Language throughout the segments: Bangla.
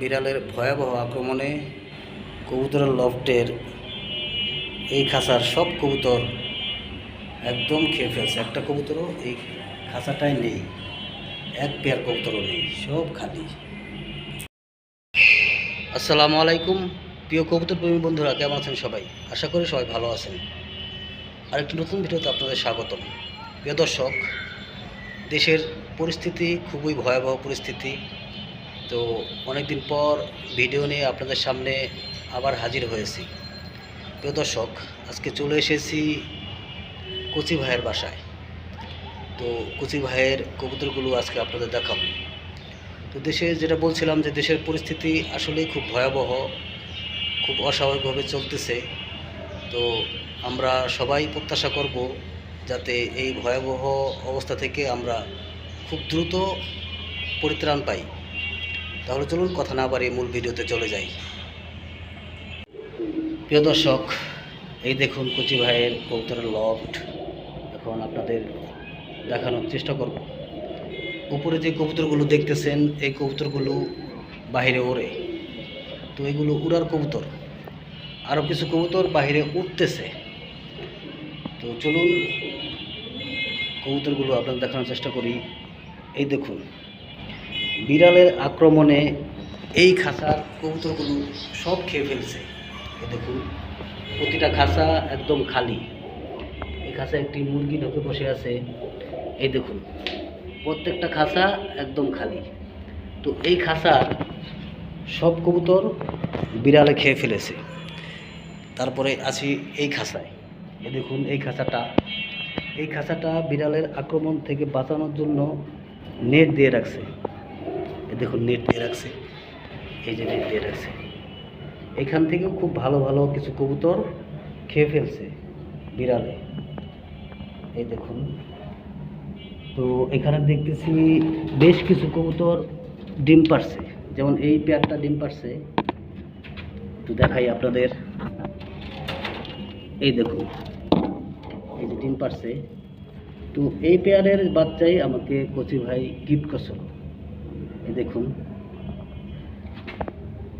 বিড়ালের ভয়াবহ আক্রমণে কবুতরের লফটের এই খাঁচার সব কবুতর একদম খেয়ে ফেলছে। একটা কবুতরও এই খাঁচাটায় নেই। এক পেয়ার কবুতরও নেই। সব খালি। আসসালামু আলাইকুম। প্রিয় কবুতর প্রেমী বন্ধুরা, কেমন আছেন সবাই? আশা করি সবাই ভালো আছেন। আরেকটি নতুন ভিডিওতে আপনাদের স্বাগতম। প্রিয় দর্শক, দেশের পরিস্থিতি খুবই ভয়াবহ পরিস্থিতি। তো অনেকদিন পর ভিডিও নিয়ে আপনাদের সামনে আবার হাজির হয়েছি। প্রিয় দর্শক, আজকে চলে এসেছি কচি ভাইয়ের বাসায়। তো কচি ভাইয়ের কবুতরগুলো আজকে আপনাদের দেখাবো। তো দেশে যেটা বলছিলাম যে দেশের পরিস্থিতি আসলেই খুব ভয়াবহ, খুব অস্বাভাবিকভাবে চলতেছে। তো আমরা সবাই প্রত্যাশা করব যাতে এই ভয়াবহ অবস্থা থেকে আমরা খুব দ্রুত পরিত্রাণ পাই। তাহলে চলুন কথা না বাড়িয়ে মূল ভিডিওতে চলে যাই। প্রিয় দর্শক, এই দেখুন কচি ভাইয়ের কবুতরের লফট। এখন আপনাদের দেখানোর চেষ্টা করব। উপরে যে কবুতরগুলো দেখতেছেন, এই কবুতরগুলো বাইরে ওড়ে। তো এগুলো উড়ার কবুতর। আরও কিছু কবুতর বাইরে উঠতেছে তো চলুন কবুতরগুলো আপনাদের দেখানোর চেষ্টা করি। এই দেখুন। বিড়ালের আক্রমণে এই খাঁচার কবুতরগুলো সব খেয়ে ফেলছে। দেখুন, প্রতিটা খাঁচা একদম খালি। এই খাঁচা একটি মুরগি ঢোকে বসে আছে। এই দেখুন, প্রত্যেকটা খাঁচা একদম খালি। তো এই খাঁচার সব কবুতর বিড়ালে খেয়ে ফেলেছে। তারপরে আছি এই খাঁচায় এ দেখুন, এই খাঁচাটা এই খাঁচাটা বিড়ালের আক্রমণ থেকে বাঁচানোর জন্য নেট দিয়ে রাখছে। দেখুন, নেট দিয়ে রাখছে। এই যে নেট দিয়ে রাখছে। এখান থেকেও খুব ভালো ভালো কিছু কবুতর খেয়ে ফেলছে বিড়ালে। এই দেখুন। তো এখানে দেখতেছি বেশ কিছু কবুতর ডিম পারছে যেমন এই পেয়ারটা ডিম পারছে তো দেখাই আপনাদের। এই দেখুন, এই যে ডিম পারছে তো এই পেয়ারের বাচ্চাই আমাকে কচি ভাই গিফট করছিল। দেখুন।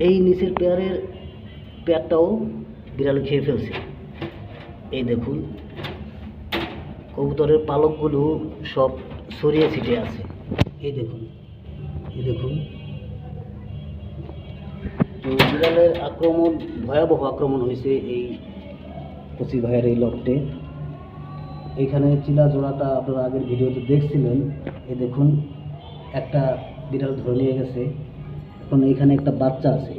এই নিচের পেয়ারের পেয়ারটাও বিড়াল খেয়ে ফেলছে। এই দেখুন, কবুতরের পালকগুলো সব ছড়িয়ে ছিটিয়ে আছে। এই দেখুন এই দেখুন। তো বিড়ালের আক্রমণ, ভয়াবহ আক্রমণ হয়েছে এই কচি ভাইয়ের এই লকটে এইখানে চিলা জোড়াটা আপনারা আগের ভিডিওতে দেখছিলেন। এই দেখুন, একটা বিড়াল ধরে নিয়ে গেছে। এখন এইখানে একটা বাচ্চা আছে।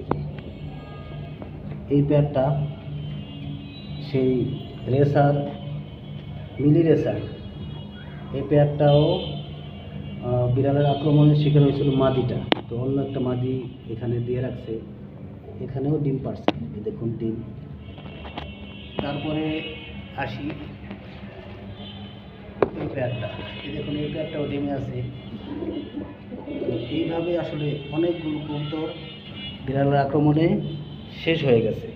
এই। পেয়ারটা সেই রেসার, মিলি রেসার। এই পেয়ারটাও বিড়ালের আক্রমণের শিকার হয়েছিল মাদিটা। তো অন্য একটা মাদি এখানে দিয়ে রাখছে। এখানেও ডিম পারছে দেখুন ডিম। তারপরে আসি এই পেয়ারটা। দেখুন, এই পেয়ারটাও ডিমে আছে। এইভাবে আসলে অনেকগুলো কবুতর বিড়ালের আক্রমণে শেষ হয়ে গেছে।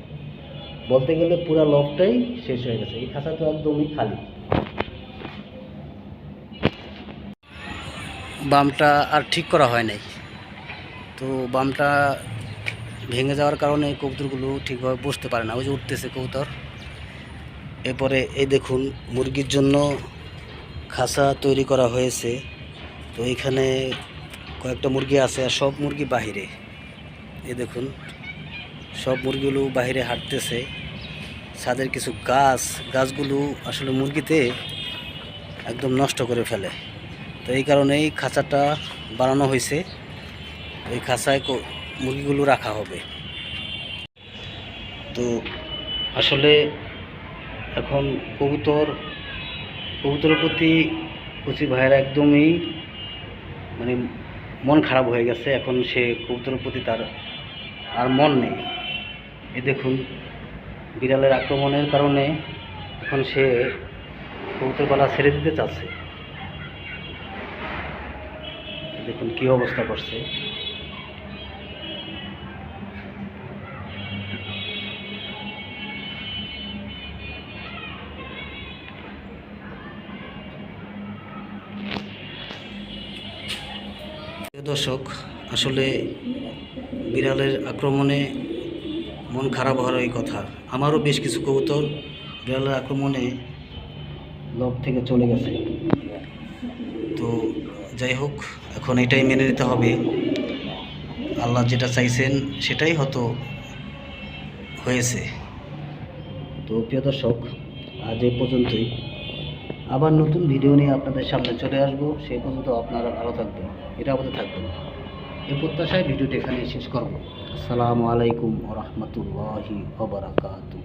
বলতে গেলে পুরো লকটাই শেষ হয়ে গেছে। এই খাঁচা তো একদমই খালি। বামটা আর ঠিক করা হয় নাই। তো বামটা ভেঙে যাওয়ার কারণে কবুতরগুলো ঠিকভাবে বসতে পারে না। ওই যে উঠতেছে কবুতর। এরপরে এই দেখুন, মুরগির জন্য খাঁচা তৈরি করা হয়েছে। তো এখানে কয়েকটা মুরগি আছে আর সব মুরগি বাহিরে। এ দেখুন, সব মুরগিগুলো বাইরে হাঁটতেছে। ছাদের কিছু গাছ, গাছগুলো আসলে মুরগিতে একদম নষ্ট করে ফেলে। তো এই কারণেই খাঁচাটা বানানো হয়েছে। এই খাঁচায় মুরগিগুলো রাখা হবে। তো আসলে এখন কবুতর কবুতরের প্রতি কচি ভাইয়ের একদমই মানে মন খারাপ হয়ে গেছে, এখন সে কবুতরের প্রতি তার আর মন নেই। এ দেখুন, বিড়ালের আক্রমণের কারণে এখন সে কবুতরপালা ছেড়ে দিতে চাচ্ছে। দেখুন কী অবস্থা করছে। দর্শক, আসলে বিড়ালের আক্রমণে মন খারাপ হওয়ার এই কথা। আমারও বেশ কিছু কবুতর বিড়ালের আক্রমণে লব থেকে চলে গেছে। তো যাই হোক, এখন এটাই মেনে নিতে হবে। আল্লাহ যেটা চাইছেন, সেটাই হয়তো হয়েছে। তো প্রিয় দর্শক, আজ এই পর্যন্তই। আবার নতুন ভিডিও নিয়ে আপনাদের সামনে চলে আসব। সে পর্যন্ত আপনারা ভালো থাকবেন আমাদের থাকবেন। এ প্রত্যাশায় ভিডিওটি এখানে শেষ করব। আসসালামু আলাইকুম রহমতুল্লাহি ওবরাকাতু